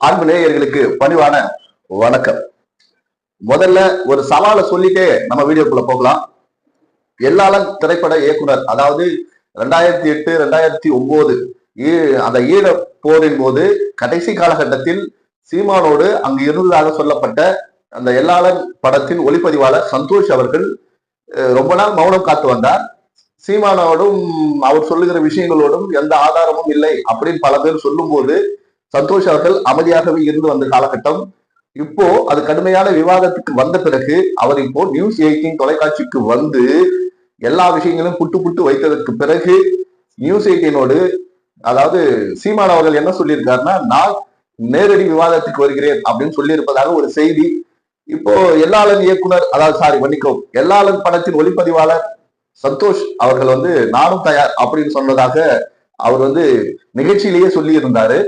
அன்பு நேயர்களுக்கு பணிவான வணக்கம். முதல்ல ஒரு சவாலை சொல்லிட்டே நம்ம வீடியோக்குள்ள போகலாம். எல்லாளன் திரைப்பட இயக்குனர் அதாவது ரெண்டாயிரத்தி எட்டு ரெண்டாயிரத்தி ஒன்பது அந்த ஈழ போரின் போது கடைசி காலகட்டத்தில் சீமானோடு அங்கு இருந்ததாக சொல்லப்பட்ட அந்த எல்லாளன் படத்தின் ஒளிப்பதிவாளர் சந்தோஷ் அவர்கள் ரொம்ப நாள் மௌனம் காத்து வந்தார். சீமானோடும் அவர் சொல்லுகிற விஷயங்களோடும் எந்த ஆதாரமும் இல்லை அப்படின்னு பல பேர் சொல்லும்போது சந்தோஷ் அவர்கள் அமைதியாகவே இருந்து வந்த காலகட்டம். இப்போ அது கடுமையான விவாதத்துக்கு வந்த பிறகு அவர் இப்போ நியூஸ் எயிட்டின் தொலைக்காட்சிக்கு வந்து எல்லா விஷயங்களும் புட்டு புட்டு வைத்ததற்கு பிறகு நியூஸ் எயிட்டினோடு அதாவது சீமான் அவர்கள் என்ன சொல்லியிருக்காருன்னா நான் நேரடி விவாதத்துக்கு வருகிறேன் அப்படின்னு சொல்லியிருப்பதாக ஒரு செய்தி. இப்போ எல்லாளன் இயக்குனர் அதாவது சாரி மன்னிக்கவும் எல்லாளன் படத்தின் ஒளிப்பதிவாளர் சந்தோஷ் அவர்கள் வந்து நானும் தயார் அப்படின்னு சொன்னதாக அவர் வந்து நிகழ்ச்சியிலேயே சொல்லி இருந்தாரு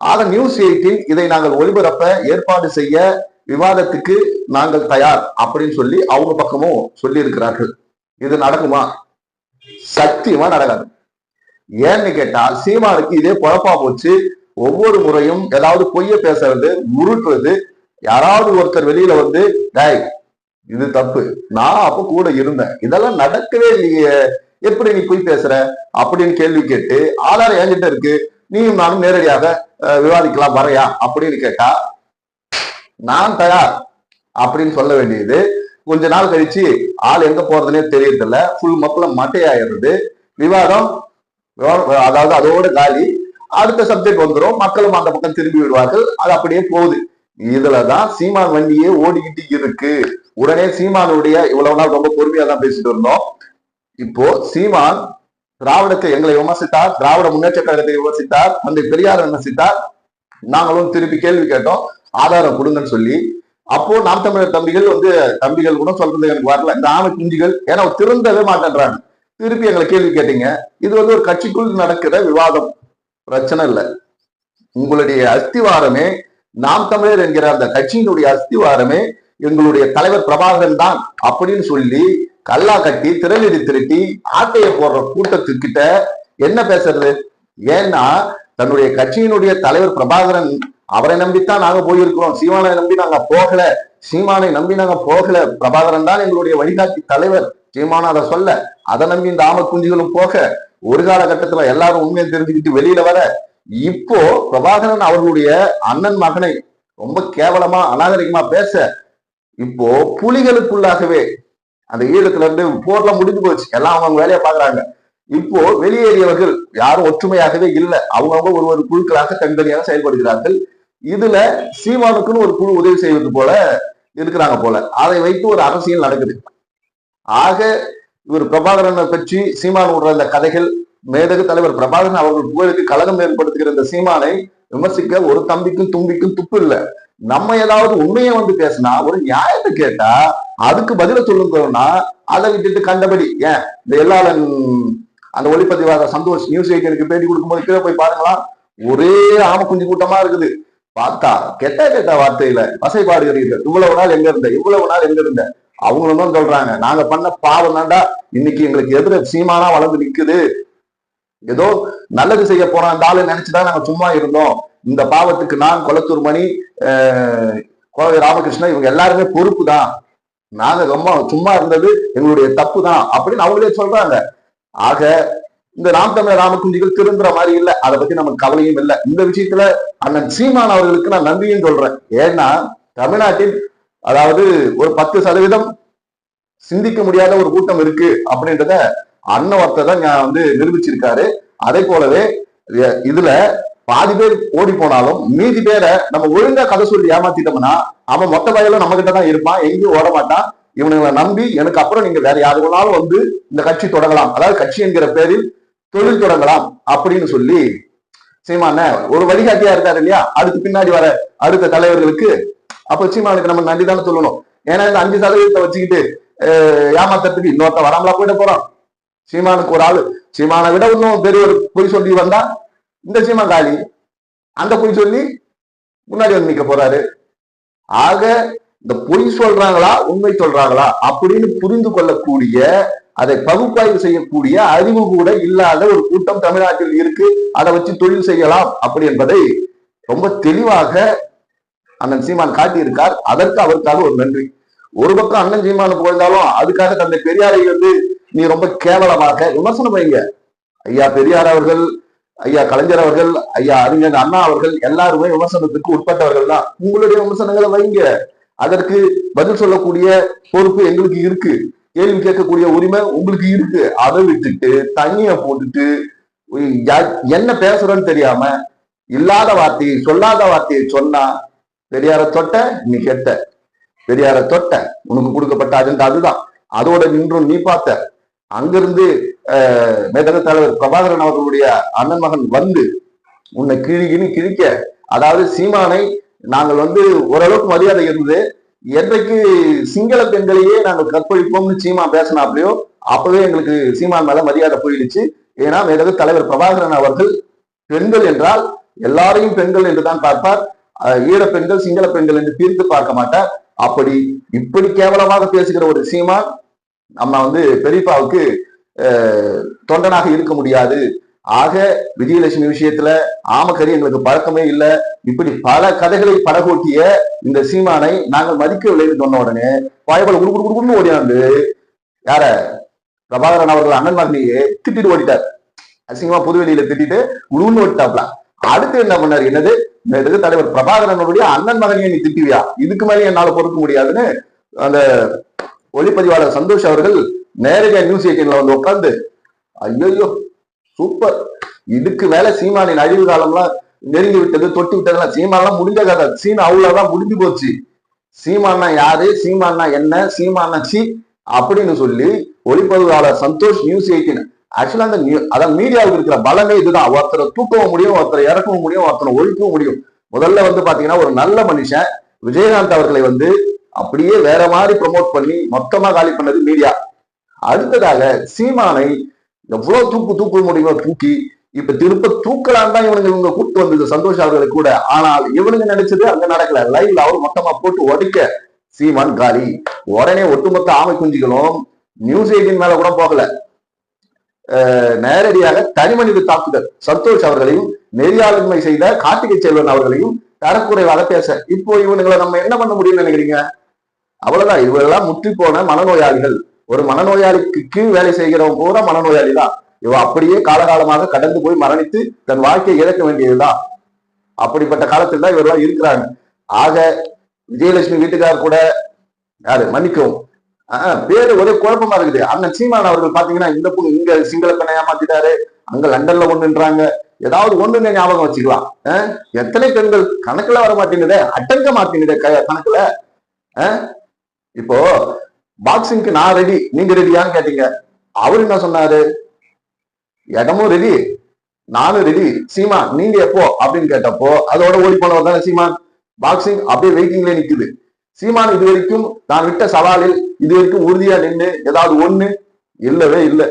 ஆக நியூஸ் எயிட்டில் இதை நாங்கள் ஒளிபரப்ப ஏற்பாடு செய்ய விவாதத்துக்கு நாங்கள் தயார் அப்படின்னு சொல்லி அவங்க பக்கமும் சொல்லி இருக்கிறார்கள் இது நடக்குமா? சத்தியமா நடக்காது. ஏன்னு கேட்டா சீமானுக்கு இதே குழப்பா போச்சு. ஒவ்வொரு முறையும் ஏதாவது பொய்ய பேசுறது உருட்டுறது யாராவது ஒருத்தர் வெளியில வந்து டேய் இது தப்பு. நான் அப்ப கூட இருந்தேன். இதெல்லாம் நடக்கவே இல்லையே. எப்படி நீ பொய் பேசுற? அப்படின்னு கேள்வி கேட்டு ஆதாரம் என்கிட்ட இருக்கு. நீயும் நானும் நேரடியாக விவாதிக்கலாம் வரையா? அப்படின்னு கேட்டா நான் தயார் அப்படின்னு சொல்ல வேண்டியது. கொஞ்ச நாள் கழிச்சு ஆள் எங்க போறதுன்னே தெரியறதில்ல. ஃபுல் மக்களை மட்டையாயிருது விவாதம் அதாவது அதோட காலி. அடுத்த சப்ஜெக்ட் வந்துடும் மக்களும் அந்த பக்கம் திரும்பி விடுவார்கள் அது அப்படியே போகுது. இதுலதான் சீமான் வண்டியே ஓடிக்கிட்டு இருக்கு. உடனே சீமானுடைய இவ்வளவு நாள் ரொம்ப பொறுமையா தான் பேசிட்டு இருந்தோம். இப்போ சீமான் திராவிடத்தை எங்களை விமர்சித்தார் திராவிட முன்னேற்ற கழகத்தை விமர்சித்தார் தந்தை பெரியார் விமர்சித்தார். நாங்களும் திருப்பி கேள்வி கேட்டோம். ஆதாரம் கொடுங்கன்னு சொல்லி. அப்போ நாம் தமிழர் தம்பிகள் வந்து தம்பிகள் கூட சொல்றது எனக்கு வரல. இந்த ஆமை குஞ்சுகள் ஏன்னா திருந்தவே மாட்டேன்றாங்க. திருப்பி எங்களை கேள்வி கேட்டீங்க. இது வந்து ஒரு கட்சிக்குள் நடக்கிற விவாதம். பிரச்சனை இல்லை. உங்களுடைய அஸ்திவாரமே நாம் தமிழர் என்கிற அந்த கட்சியினுடைய அஸ்திவாரமே எங்களுடைய தலைவர் பிரபாகரன் தான் அப்படின்னு சொல்லி கல்லா கட்டி திரளிடி திருட்டி ஆட்டையை போடுற கூட்டத்துக்கிட்ட என்ன பேசுறது? ஏன்னா தன்னுடைய கட்சியினுடைய தலைவர் பிரபாகரன் அவரை நம்பித்தான் நாங்க போயிருக்கிறோம். சீமானை நம்பி நாங்க போகல. சீமானை நம்பி நாங்க போகல. பிரபாகரன் தான் எங்களுடைய வழிகாட்டி தலைவர். சீமானா அதை சொல்ல அதை நம்பி இந்த ஆம குஞ்சுகளும் போக ஒரு காலகட்டத்துல எல்லாரும் உண்மையை தெரிஞ்சுக்கிட்டு வெளியில வர இப்போ பிரபாகரன் அவர்களுடைய அண்ணன் மகனை ரொம்ப கேவலமா அநாகரிகமா பேச இப்போ புலிகளுக்குள்ளாகவே அந்த ஈழத்துல இருந்து போர்ல முடிஞ்சு போச்சு. எல்லாம் அவங்க வேலையை பாக்குறாங்க இப்போ வெளியேறியவர்கள் யாரும் ஒற்றுமையாகவே இல்லை. அவங்கவுங்க ஒரு ஒரு குழுக்களாக தனித்தனியாக செயல்படுகிறார்கள். இதுல சீமானுக்குன்னு ஒரு குழு உதவி செய்வது போல இருக்கிறாங்க போல. அதை வைத்து ஒரு அரசியல் நடக்குது. ஆக இவர் பிரபாகரனை பற்றி சீமான் விடுற இந்த கதைகள் மேதகு தலைவர் பிரபாகரன் அவர்கள் புகழுக்கு கழகம் ஏற்படுத்துகிற இந்த சீமானை விமர்சிக்க ஒரு தம்பிக்கும் தும்பிக்கும் துப்பு இல்லை. நம்ம ஏதாவது உண்மையை வந்து பேசினா ஒரு நியாயத்தை கேட்டா அதுக்கு பதில சொல்லுங்கன்னா அதை விட்டுட்டு கண்டபடி ஏன்? இந்த எல்லாரும் அந்த ஒளிப்பதிவாத சந்தோஷ் நியூஸ் எயிட்டனுக்கு பேட்டி கொடுக்கும்போது கீழே போய் பாருங்களாம் ஒரே ஆம குஞ்சு கூட்டமா இருக்குது. பார்த்தா கெட்ட கெட்ட வார்த்தையில வசைபாடுகிறீர்கள் இவ்வளவு நாள் எங்க இருந்த? இவ்வளவு நாள் எங்க இருந்த? அவங்களும் தான் சொல்றாங்க. நாங்க பண்ண பாவம் தாண்டா இன்னைக்கு எங்களுக்கு எதிர சீமானா வளர்ந்து நிக்குது. ஏதோ நல்லது செய்ய போறான் அந்த ஆளு நினைச்சுதான் நாங்க சும்மா இருந்தோம். இந்த பாவத்துக்கு நான் கொளத்தூர் மணி கோவை ராமகிருஷ்ணன் இவங்க எல்லாருமே பொறுப்பு தான் நாங்க ரொம்ப சும்மா இருந்தது எங்களுடைய தப்பு தான் அப்படின்னு அவங்களே சொல்றாங்க. ஆக இந்த நாம் தமிழர் ராமகுஞ்சிகள் திருந்துற மாதிரி இல்லை. அதை பத்தி நமக்கு கவலையும் இல்லை. இந்த விஷயத்துல அண்ணன் சீமான் அவர்களுக்கு நான் நன்றியும் சொல்றேன். ஏன்னா தமிழ்நாட்டில் அதாவது ஒரு பத்து சதவீதம் சிந்திக்க முடியாத ஒரு கூட்டம் இருக்கு அப்படின்றத அண்ணன் ஒருத்தர் தான் வந்து நிரூபிச்சிருக்காரு. அதே போலவே இதுல பாதி பேர் ஓடி போனாலும் மீதி பேரை நம்ம ஒழுங்கா கதை சொல்லி ஏமாத்திட்டோம்னா அவன் மொத்த வயலும் நம்ம கிட்ட தான் இருப்பான் எங்கேயும் ஓட மாட்டான். இவனுங்களை நம்பி எனக்கு அப்புறம் நீங்க வேற யாரு வேணாலும் வந்து இந்த கட்சி தொடங்கலாம். அதாவது கட்சி என்கிற பேரில் தொழில் தொடங்கலாம் அப்படின்னு சொல்லி சீமான ஒரு வழிகாட்டியா இருக்காரு இல்லையா? அதுக்கு பின்னாடி வர அடுத்த தலைவர்களுக்கு அப்ப சீமானுக்கு நம்ம நன்றி தானே சொல்லணும். ஏன்னா இந்த அஞ்சு சதவீதத்தை வச்சுக்கிட்டு ஏமாத்துறதுக்கு இன்னொருத்த வராமலா போயிட போறோம் சீமானுக்கு ஒரு ஆளு. சீமானை விட இன்னும் பெரிய ஒரு பொய் சொல்லி வந்தா இந்த சீமா காலி அந்த பொய் சொல்லி முன்னாடி வந்து நிக்க போறாரு. ஆக இந்த பொய் சொல்றாங்களா உண்மை சொல்றாங்களா அப்படின்னு புரிந்து கொள்ளக்கூடிய அதை பகுப்பாய்வு செய்யக்கூடிய அறிவு கூட இல்லாத ஒரு கூட்டம் தமிழ்நாட்டில் இருக்கு. அதை வச்சு தொழில் செய்யலாம் அப்படி என்பதை ரொம்ப தெளிவாக அண்ணன் சீமான் காட்டியிருக்கார். அதற்கு அவருக்காக ஒரு நன்றி. ஒரு பக்கம் அண்ணன் சீமான் புகழ்ந்தாலும் அதுக்காக தந்தை பெரியாரை வந்து நீ ரொம்ப கேவலமாக விமர்சனம் வைங்க. ஐயா பெரியார் அவர்கள் ஐயா கலைஞர் அவர்கள் ஐயா அறிஞர் அண்ணா அவர்கள் எல்லாருமே விமர்சனத்துக்கு உட்பட்டவர்கள் தான். உங்களுடைய விமர்சனங்களை வைங்க. அதற்கு பதில் சொல்லக்கூடிய பொறுப்பு எங்களுக்கு இருக்கு. கேள்வி கேட்கக்கூடிய உரிமை உங்களுக்கு இருக்கு. அதை விட்டுட்டு தண்ணிய போட்டுட்டு என்ன பேசுறோன்னு தெரியாம இல்லாத வார்த்தையை சொல்லாத வார்த்தையை சொன்னா பெரியார தொட்ட நீ கெட்ட. பெரியார தொட்ட. உனக்கு கொடுக்கப்பட்ட அஜெண்டா அதுதான். அதோட நின்றும் நீ பார்த்த. அங்கிருந்து அஹ், மேதக தலைவர் பிரபாகரன் அவர்களுடைய அண்ணன் மகன் வந்து உன்னை கிழிகின்னு கிழிக்க அதாவது சீமானை நாங்கள் வந்து ஓரளவுக்கு மரியாதை இருந்து என்றைக்கு சிங்கள பெண்களையே நாங்கள் கற்பழிப்போம்னு சீமா பேசினாப்லையோ அப்பவே எங்களுக்கு சீமான் மேல மரியாதை போயிடுச்சு. ஏன்னா மேதகு தலைவர் பிரபாகரன் அவர்கள் பெண்கள் என்றால் எல்லாரையும் பெண்கள் என்று தான் பார்ப்பார். ஈழ பெண்கள் சிங்கள பெண்கள் என்று பிரித்து பார்க்க மாட்டார். அப்படி இப்படி கேவலமாக பேசுகிற ஒரு சீமான் நம்ம வந்து பெரியப்பாவுக்கு தொண்டனாக இருக்க முடியாது. ஆக விஜயலட்சுமி விஷயத்துல ஆமக்கறி எங்களுக்கு பழக்கமே இல்லை. இப்படி பல கதைகளை படகோட்டிய இந்த சீமானை நாங்கள் மதிக்கவில்லைன்னு சொன்ன உடனே வாய்ப்பால் குடு குடு குடுன்னு ஓடியாந்து யார? பிரபாகரன் அவர்கள் அண்ணன் மகனையே திட்டிட்டு ஓடிட்டார். அசிங்கமா புதுவெளியில திட்டிட்டு உழுவுன்னு ஓடிட்டாப்ல. அடுத்து என்ன பண்ணாரு? என்னது? இதுக்கு தலைவர் பிரபாகரனுடைய அண்ணன் மகனையே நீ திட்டுவியா? இதுக்கு மேலே என்னால பொறுக்க முடியாதுன்னு அந்த ஒளிப்பதிவாளர் சந்தோஷ் அவர்கள் நேரடியா நியூஸ் எயிட்டீன்ல வந்து உட்காந்து ஐயோ சூப்பர் இதுக்கு மேல சீமானின் அழிவு காலம்லாம் நெருங்கி விட்டது தொட்டி விட்டதெல்லாம் சீமான்லாம் முடிஞ்ச கதை சீன் அவ்வளவுதான் முடிஞ்சு போச்சு. சீமான்னா யாரு? சீமானா என்ன? சீமானா சி அப்படின்னு சொல்லி ஒளிப்பதிவாளர் சந்தோஷ் நியூஸ் எயிட்டீன் ஆக்சுவலா அந்த நியூ அதான் மீடியாவுக்கு இருக்கிற பலமே இதுதான். ஒருத்தரை தூக்கவும் முடியும் ஒருத்தரை இறக்கவும் முடியும் ஒருத்தரை ஒழிக்கவும் முடியும். முதல்ல வந்து பாத்தீங்கன்னா ஒரு நல்ல மனுஷன் விஜயகாந்த் அவர்களை வந்து அப்படியே வேற மாதிரி ப்ரொமோட் பண்ணி மொத்தமா காலி பண்ணது மீடியா அடுத்ததாக சீமானை எவ்வளவு தூக்கு தூக்க முடியுமோ தூக்கி இப்ப திருப்ப தூக்கலாம் தான் இவனுங்க இவங்க கூட்டு வந்தது சந்தோஷ் அவர்களை கூட. ஆனால் இவனுங்க நினைச்சது அங்க நடக்கல. லைவ்ல அவர் மொத்தமா போட்டு உடைக்க சீமான் காலி. உடனே ஒட்டுமொத்த ஆமை குஞ்சுகளும் நியூஸ் எயிட்டின் மேல கூட போகல. அஹ் நேரடியாக தனிமனித தாக்குதல். சந்தோஷ் அவர்களையும் நெறியாளன்மை செய்த கார்த்திகை செல்வன் அவர்களையும் தரக்குறைவாக பேச. இப்போ இவனுங்களை நம்ம என்ன பண்ண முடியும்னு நினைக்கிறீங்க? அவ்வளவுதான். இவெல்லாம் முற்றி போன மனநோயாளிகள். ஒரு மனநோயாளிக்கு கீழ் வேலை செய்கிறவங்க பூரா மனநோயாளி தான். இவ அப்படியே காலகாலமாக கடந்து போய் மரணித்து தன் வாழ்க்கையை இழக்க வேண்டியதுதான். அப்படிப்பட்ட காலத்தில் தான் இவரெல்லாம் இருக்கிறாங்க. ஆக விஜயலட்சுமி வீட்டுக்கார் கூட யாரு? மன்னிக்கவும். பேரு ஒரே குழப்பமா இருக்குது. அண்ணன் சீமான் அவர்கள் பாத்தீங்கன்னா இந்த பொண்ணு இங்க சிங்கள பெண்ணை ஏமாத்திட்டாரு. அங்க லண்டன்ல ஒண்ணுன்றாங்க ஏதாவது ஒண்ணுன்னு ஞாபகம் வச்சுக்கலாம். எத்தனை பெண்கள் கணக்குல வர மாட்டேங்குதே அட்டங்க மாட்டேங்குதே க- கணக்குல. இப்போ பாக்ஸிங்க்கு நான் ரெடி நீங்க ரெடியான்னு கேட்டீங்க. அவரு என்ன சொன்னாரு? இடமும் ரெடி நானும் ரெடி சீமா நீங்க எப்போ? அப்படின்னு கேட்டப்போ அதோட ஓடி போனவர் தானே சீமான்? பாக்ஸிங் அப்படியே வெயிட்டிங்ல நிக்குது. சீமான் இது வரைக்கும் நான் விட்ட சவாலில் இது வரைக்கும் உறுதியா நின்று ஏதாவது ஒண்ணு இல்லவே இல்லை.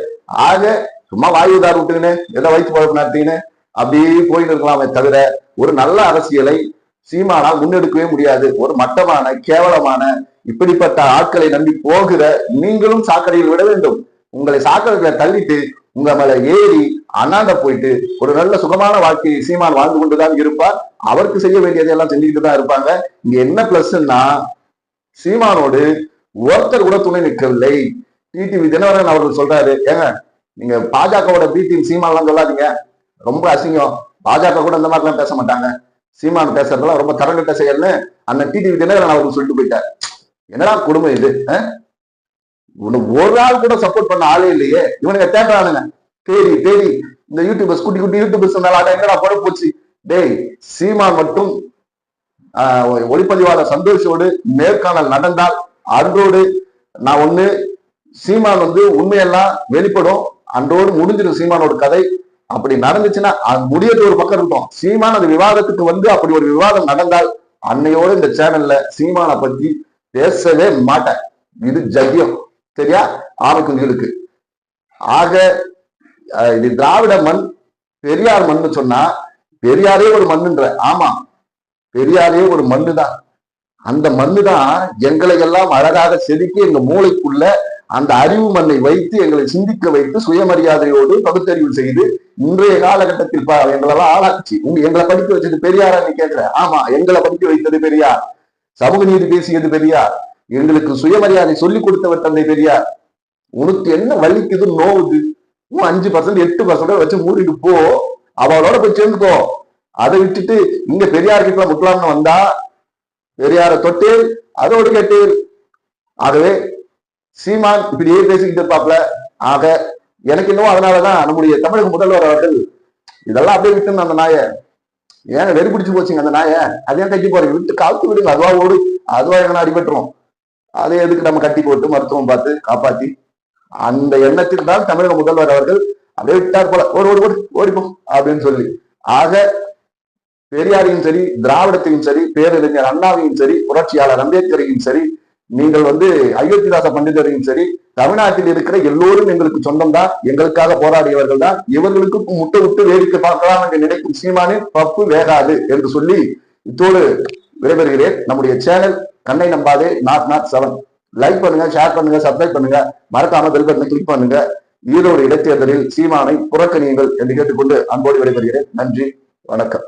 ஆக சும்மா வாயு தார் விட்டுக்கினு எதை வயிற்று பழப்பு நடத்திக்கின்னு அப்படியே போயிட்டு இருக்கலாமே தவிர ஒரு நல்ல அரசியலை சீமானால் முன்னெடுக்கவே முடியாது. ஒரு மட்டமான கேவலமான இப்படிப்பட்ட ஆட்களை நம்பி போகிற நீங்களும் சாக்கடையில் விட வேண்டும். உங்களை சாக்கடையில தள்ளிட்டு உங்க மேல ஏறி அண்ணாண்ட போயிட்டு ஒரு நல்ல சுகமான வாழ்க்கையை சீமான் வாழ்ந்து கொண்டுதான் இருப்பார். அவருக்கு செய்ய வேண்டியதை எல்லாம் செஞ்சுக்கிட்டு தான் இருப்பாங்க. இங்க என்ன பிளஸ்ன்னா சீமானோடு ஒருத்தர் கூட துணை நிற்கவில்லை. டிடிவி தினவரன் அவர்கள் சொல்றாரு ஏங்க நீங்க பாஜகவோட பி டீம் சீமான்லாம் சொல்லாதீங்க. ரொம்ப அசிங்கம். பாஜக கூட இந்த மாதிரிலாம் பேச மாட்டாங்க. சீமான் பேசுறதெல்லாம் ரொம்ப தரங்கட்ட செயல்னு அந்த டிடிவி தினகரன் அவர்கள் சொல்லிட்டு போயிட்டார். என்னடா கொடுமை இது உனக்கு ஒரு ஆள் கூட சப்போர்ட் பண்ண ஆளே இல்லையே. இவனுங்க தேடுறானுங்க. தேடி தேடி இந்த யூடியூபர்ஸ் குட்டி குட்டி யூடியூபர்ஸ் மேல என்னடா படம் போச்சு? டேய் சீமான் மட்டும் ஒளிப்பதிவாளர் சந்தோஷோடு நேர்காணல் நடந்தால் அன்றோடு நான் ஒண்ணு சீமான் வந்து உண்மையெல்லாம் வெளிப்படும். அன்றோடு முடிஞ்சிடும் சீமானோட கதை. அப்படி நடந்துச்சுன்னா அது முடியறது ஒரு பக்கம் இருக்கும். சீமான் அந்த விவாதத்துக்கு வந்து அப்படி ஒரு விவாதம் நடந்தால் அன்னையோட இந்த சேனல்ல சீமானை பத்தி பேசவே மாட்டேன். இது ஜக்கியம் சரியா? ஆமைக்குஞ்சுகளுக்கு ஆக இது திராவிட மண் பெரியார் மண்ணு சொன்னா பெரியாரே ஒரு மண்ணுன்ற. ஆமா பெரியாரே ஒரு மண்ணு தான் அந்த மண்ணு தான் எங்களை எல்லாம் அழகாக செதுக்கி எங்க மூளைக்குள்ள அந்த அறிவு மண்ணை வைத்து எங்களை சிந்திக்க வைத்து சுயமரியாதையோடு பகுத்தறிவு செய்து இன்றைய காலகட்டத்தில் பா- எங்களெல்லாம் ஆளாச்சு உங்க எங்களை படிக்க வச்சது பெரியாரா நீ கேட்கிற? ஆமா எங்களை படிக்க வைத்தது பெரியார். சமூக நீதி பேசியது பெரியார். எங்களுக்கு சுயமரியாதை சொல்லிக் கொடுத்தவர் தந்தை பெரியார். உனக்கு என்ன வலிக்குது நோவுது? உன் அஞ்சு பர்சன்ட் எட்டு பர்சன்ட் வச்சு மூடிட்டு போ. அவளோட போய் சேர்ந்துக்கோ அதை விட்டுட்டு இங்க பெரியார் கிட்ட முக்கலாம்னு வந்தா பெரியார தொட்டு அதோடு கேட்டு ஆகவே சீமான் இப்படியே பேசிக்கிட்டு இருப்பாப்ல ஆக எனக்கு இன்னும் அதனாலதான் நம்முடைய தமிழக முதல்வர் அவர்கள் இதெல்லாம் அப்படியே விட்டுன்னு அந்த நாயை. ஏன் வெறி பிடிச்சு போச்சுங்க அந்த நாயை? அதையும் கட்டி போறீங்க? விட்டு காத்து விடுங்க அதுவா ஓடு அதுவா எங்கன்னா அடிபட்டுரும். அதை எதுக்கு நம்ம கட்டி போட்டு மருத்துவம் பார்த்து காப்பாத்தி? அந்த எண்ணத்தில் தான் தமிழக முதல்வர் அவர்கள் அப்படியே விட்டார் போல. ஓடு ஓடு ஓடு ஓடிப்போம் அப்படின்னு சொல்லி. ஆக பெரியாரையும் சரி திராவிடத்தையும் சரி பேரறிஞர் அண்ணாவையும் சரி புரட்சியாளர் அம்பேத்கரையும் சரி நீங்கள் வந்து அயோத்திதாச பண்டிதரையும் சரி தமிழ்நாட்டில் இருக்கிற எல்லோரும் எங்களுக்கு சொந்தம் தான் எங்களுக்காக போராடியவர்கள் தான். இவர்களுக்கு முட்டை விட்டு வேடிக்கை பார்க்கலாம் என்று நினைக்கும் சீமானின் பப்பு வேகாது என்று சொல்லி இத்தோடு விடைபெறுகிறேன். நம்முடைய சேனல் கண்ணை நம்பாதே நாட் நாட் செவன் லைக் பண்ணுங்க ஷேர் பண்ணுங்க சப்ஸ்கிரைப் பண்ணுங்க. மறக்காம பெல் பட்டனை கிளிக் பண்ணுங்க. ஈரோடு இடைத்தேர்தலில் சீமானை புறக்கணியுங்கள் என்று கேட்டுக்கொண்டு அன்போடு விடைபெறுகிறேன். நன்றி வணக்கம்.